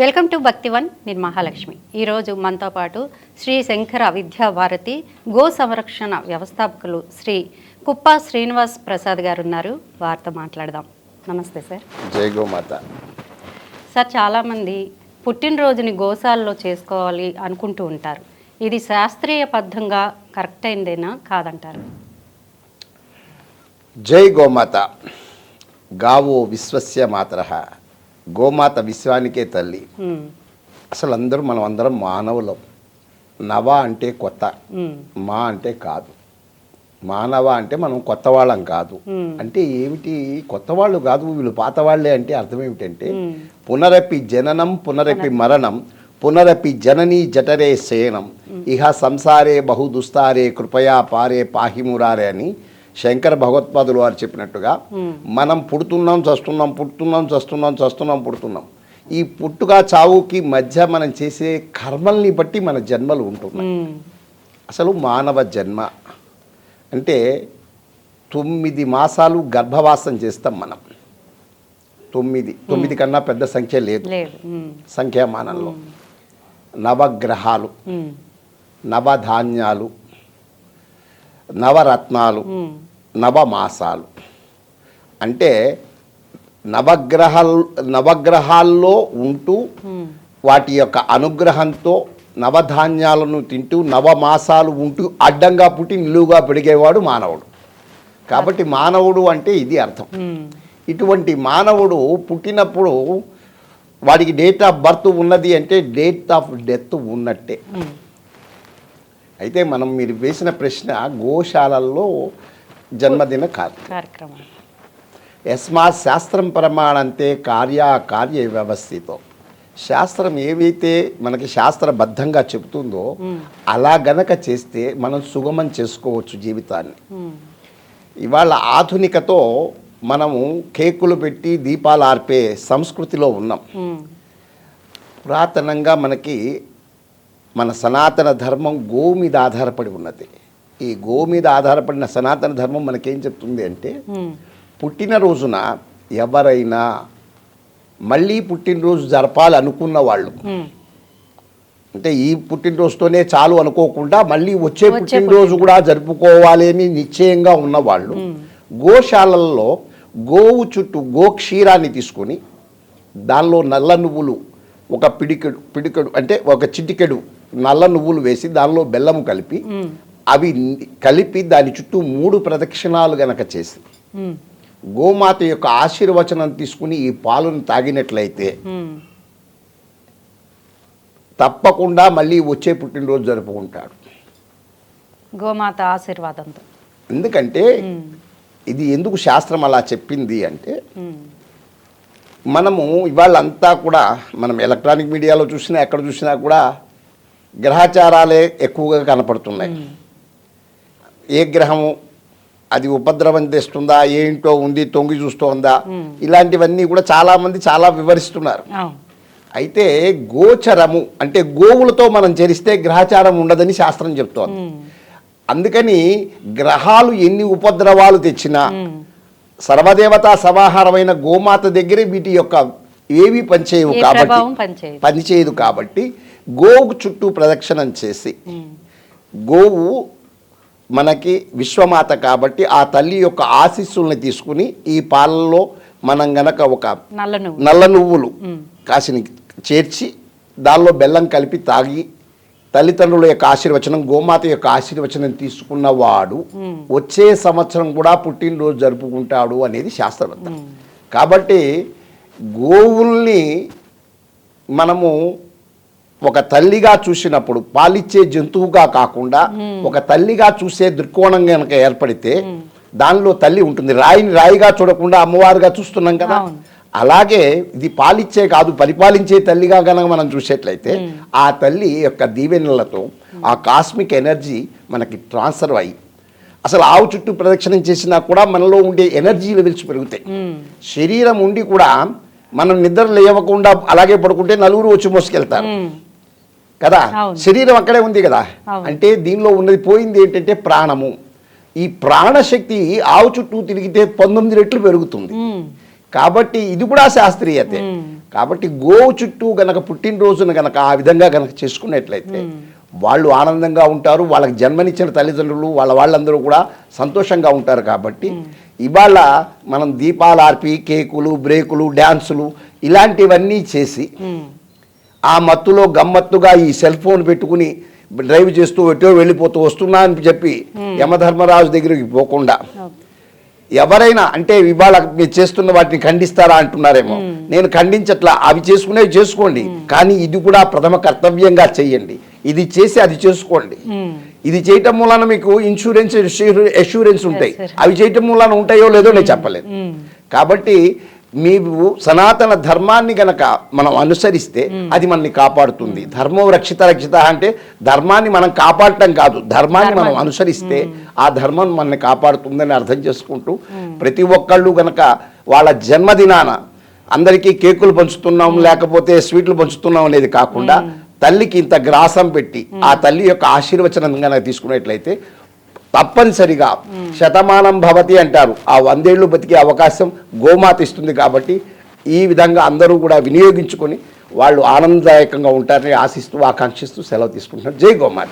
Welcome to Bhaktivan నేను మహాలక్ష్మి. ఈరోజు మనతో పాటు శ్రీ శంకర విద్యా భారతి గో సంరక్షణ వ్యవస్థాపకులు శ్రీ కుప్ప శ్రీనివాస్ ప్రసాద్ గారు ఉన్నారు. వారితో మాట్లాడదాం. నమస్తే సార్. జై గోమాత సార్ చాలామంది పుట్టినరోజుని గోశాలలో చేసుకోవాలి అనుకుంటూ ఉంటారు. ఇది శాస్త్రీయబద్ధంగా కరెక్ట్ అయిందేనా? కాదంటారు. జై గోమాత గావో విశ్వస్య మాతర. గోమాత విశ్వానికే తల్లి. అసలు అందరూ మనం అందరం మానవులం. నవ అంటే కొత్త. మా అంటే కాదు. మానవ అంటే మనం కొత్త వాళ్ళం కాదు. అంటే ఏమిటి? కొత్త వాళ్ళు కాదు వీళ్ళు పాత వాళ్ళే అంటే అర్థం ఏమిటంటే. పునరపి జననం పునరపి మరణం పునరపి జననీ జఠరే శయనం ఇహ సంసారే బహు దుస్తారే కృపయా పారే పాహిమురారే అని శంకర భగవత్పాదులు వారు చెప్పినట్టుగా మనం పుడుతున్నాం చస్తున్నాం పుడుతున్నాం చస్తున్నాం చస్తున్నాం పుడుతున్నాం. ఈ పుట్టుక చావుకి మధ్య మనం చేసే కర్మల్ని బట్టి మన జన్మలు ఉంటున్నాయి. అసలు మానవ జన్మ అంటే తొమ్మిది మాసాలు గర్భవాసం చేస్తాం మనం. తొమ్మిది తొమ్మిది కన్నా పెద్ద సంఖ్య లేదు. సంఖ్యామానంలో. నవగ్రహాలు నవధాన్యాలు నవరత్నాలు నవమాసాలు. అంటే నవగ్రహాలు నవగ్రహాల్లో ఉంటూ వాటి యొక్క అనుగ్రహంతో నవధాన్యాలను తింటూ నవమాసాలు ఉంటూ అడ్డంగా పుట్టి నిలువుగా పెరిగేవాడు మానవుడు. కాబట్టి మానవుడు అంటే ఇది అర్థం. ఇటువంటి మానవుడు పుట్టినప్పుడు వాడికి డేట్ ఆఫ్ బర్త్ ఉన్నది అంటే డేట్ ఆఫ్ డెత్ ఉన్నట్టే. అయితే మనం మీరు వేసిన ప్రశ్న గోశాలల్లో జన్మదిన కార్యక్రమం యస్మాత్ శాస్త్రం ప్రమాణంతే కార్యాకార్య వ్యవస్థితో. శాస్త్రం ఏవైతే మనకి శాస్త్రబద్ధంగా చెబుతుందో అలా గనక చేస్తే మనం సుగమం చేసుకోవచ్చు జీవితాన్ని. ఇవాళ ఆధునికతో మనము కేకులు పెట్టి దీపాలు ఆర్పే సంస్కృతిలో ఉన్నాం. పురాతనంగా మనకి మన సనాతన ధర్మం గో మీద ఆధారపడి ఉన్నది. ఈ గో మీద ఆధారపడిన సనాతన ధర్మం మనకేం చెప్తుంది అంటే ఉమ్, పుట్టినరోజున ఎవరైనా మళ్ళీ పుట్టినరోజు జరపాలి అనుకున్న వాళ్ళు అంటే ఈ పుట్టినరోజుతోనే చాలు అనుకోకుండా మళ్ళీ వచ్చే పుట్టినరోజు కూడా జరుపుకోవాలి అని నిశ్చయంగా ఉన్నవాళ్ళు గోశాలల్లో గోవు చుట్టూ గోక్షీరాన్ని తీసుకొని దానిలో నల్ల నువ్వులు ఒక పిడికెడు పిడికెడు అంటే ఒక చిటికెడు నల్ల నువ్వులు వేసి దానిలో బెల్లం కలిపి అవి కలిపి దాని చుట్టూ మూడు ప్రదక్షిణాలు గనక చేసి గోమాత యొక్క ఆశీర్వచనం తీసుకుని ఈ పాలను తాగినట్లయితే తప్పకుండా మళ్ళీ వచ్చే పుట్టినరోజు జరుపుకుంటాడు గోమాత ఆశీర్వాదంతో. ఎందుకంటే ఇది ఎందుకు శాస్త్రం అలా చెప్పింది అంటే మనము ఇవాళ అంతా కూడా మనం ఎలక్ట్రానిక్ మీడియాలో చూసినా ఎక్కడ చూసినా కూడా గ్రహచారాలే ఎక్కువగా కనపడుతున్నాయి. ఏ గ్రహము అది ఉపద్రవం తెస్తుందా ఏంటో ఉంది తొంగి చూస్తోందా? ఇలాంటివన్నీ కూడా చాలామంది చాలా వివరిస్తున్నారు. అయితే గోచరము అంటే గోవులతో మనం చేరిస్తే గ్రహచారం ఉండదని శాస్త్రం చెప్తోంది. అందుకని గ్రహాలు ఎన్ని ఉపద్రవాలు తెచ్చినా సర్వదేవతా సమాహారమైన గోమాత దగ్గరే వీటి యొక్క ఏవి పనిచేయవు కాబట్టి. పనిచేయదు. కాబట్టి గోవు చుట్టూ ప్రదక్షిణం చేసి గోవు మనకి విశ్వమాత కాబట్టి ఆ తల్లి యొక్క ఆశీస్సుల్ని తీసుకుని ఈ పాలల్లో మనం గనక ఒక నల్ల నువ్వు నల్ల నువ్వులు కాసిని చేర్చి దానిలో బెల్లం కలిపి తాగి తల్లిదండ్రుల యొక్క ఆశీర్వచనం గోమాత యొక్క ఆశీర్వచనం తీసుకున్నవాడు వచ్చే సంవత్సరం కూడా పుట్టినరోజు జరుపుకుంటాడు అనేది శాస్త్రబద్ధం. కాబట్టి గోవుల్ని మనము ఒక తల్లిగా చూసినప్పుడు పాలిచ్చే జంతువుగా కాకుండా ఒక తల్లిగా చూసే దృక్కోణం కనుక ఏర్పడితే దానిలో తల్లి ఉంటుంది. రాయిని రాయిగా చూడకుండా అమ్మవారుగా చూస్తున్నాం కదా. అలాగే ఇది పాలిచ్చే కాదు పరిపాలించే తల్లిగా కనుక మనం చూసేట్లయితే ఆ తల్లి యొక్క దీవెనలతో ఆ కాస్మిక్ ఎనర్జీ మనకి ట్రాన్స్ఫర్ అయ్యి అసలు ఆవు చుట్టూ ప్రదక్షిణం చేసినా కూడా మనలో ఉండే ఎనర్జీ లెవెల్స్ పెరుగుతాయి. శరీరం ఉండి కూడా మనం నిద్ర లేవకుండా అలాగే పడుకుంటే నలుగురు వచ్చి మోసుకెళ్తారు. కదా. శరీరం అక్కడే ఉంది కదా. అంటే దీనిలో ఉన్నది పోయింది ఏంటంటే ప్రాణము. ఈ ప్రాణశక్తి ఆవు చుట్టూ తిరిగితే పంతొమ్మిది రెట్లు పెరుగుతుంది. కాబట్టి ఇది కూడా శాస్త్రీయతే. కాబట్టి గోవు చుట్టూ గనక పుట్టినరోజున గనక ఆ విధంగా గనక చేసుకున్నట్లయితే వాళ్ళు ఆనందంగా ఉంటారు వాళ్ళకి జన్మనిచ్చిన తల్లిదండ్రులు వాళ్ళ వాళ్ళందరూ కూడా సంతోషంగా ఉంటారు కాబట్టి ఇవాళ మనం దీపాలు ఆర్పి కేకులు బ్రేకులు డ్యాన్సులు ఇలాంటివన్నీ చేసి ఆ మత్తులో గమ్మత్తుగా ఈ సెల్ ఫోన్ పెట్టుకుని డ్రైవ్ చేస్తూ ఎటో వెళ్ళిపోతూ వస్తున్నా అని చెప్పి యమధర్మరాజు దగ్గరికి పోకుండా ఎవరైనా అంటే ఇవాళ మీరు చేస్తున్న వాటిని ఖండిస్తారా అంటున్నారేమో. నేను ఖండించట్లా అవి చేసుకునేవి చేసుకోండి. కానీ ఇది కూడా ప్రథమ కర్తవ్యంగా చెయ్యండి ఇది చేసి అది చేసుకోండి. ఇది చేయటం మూలాన మీకు ఇన్సూరెన్స్ ఎష్యూరెన్స్ ఉంటాయి. అవి చేయటం మూలాన ఉంటాయో లేదో నేను చెప్పలేను కాబట్టి మీరు సనాతన ధర్మాన్ని గనక మనం అనుసరిస్తే అది మనల్ని కాపాడుతుంది. ధర్మం రక్షిత రక్షిత అంటే ధర్మాన్ని మనం కాపాడటం కాదు. ధర్మాన్ని మనం అనుసరిస్తే ఆ ధర్మం మనల్ని కాపాడుతుందని అర్థం చేసుకుంటూ ప్రతి ఒక్కళ్ళు గనక వాళ్ళ జన్మదినాన అందరికీ కేకులు పంచుతున్నాం లేకపోతే స్వీట్లు పంచుతున్నాం అనేది కాకుండా తల్లికి ఇంత గ్రాసం పెట్టి ఆ తల్లి యొక్క ఆశీర్వచనం కనుక తీసుకున్నట్లయితే తప్పనిసరిగా శతమానం భవతి అంటారు. ఆ వందేళ్ళు బతికే అవకాశం గోమాత ఇస్తుంది కాబట్టి ఈ విధంగా అందరూ కూడా వినియోగించుకొని వాళ్ళు ఆనందదాయకంగా ఉంటారని ఆశిస్తూ ఆకాంక్షిస్తూ సెలవు తీసుకుంటున్నారు. జై గోమాత.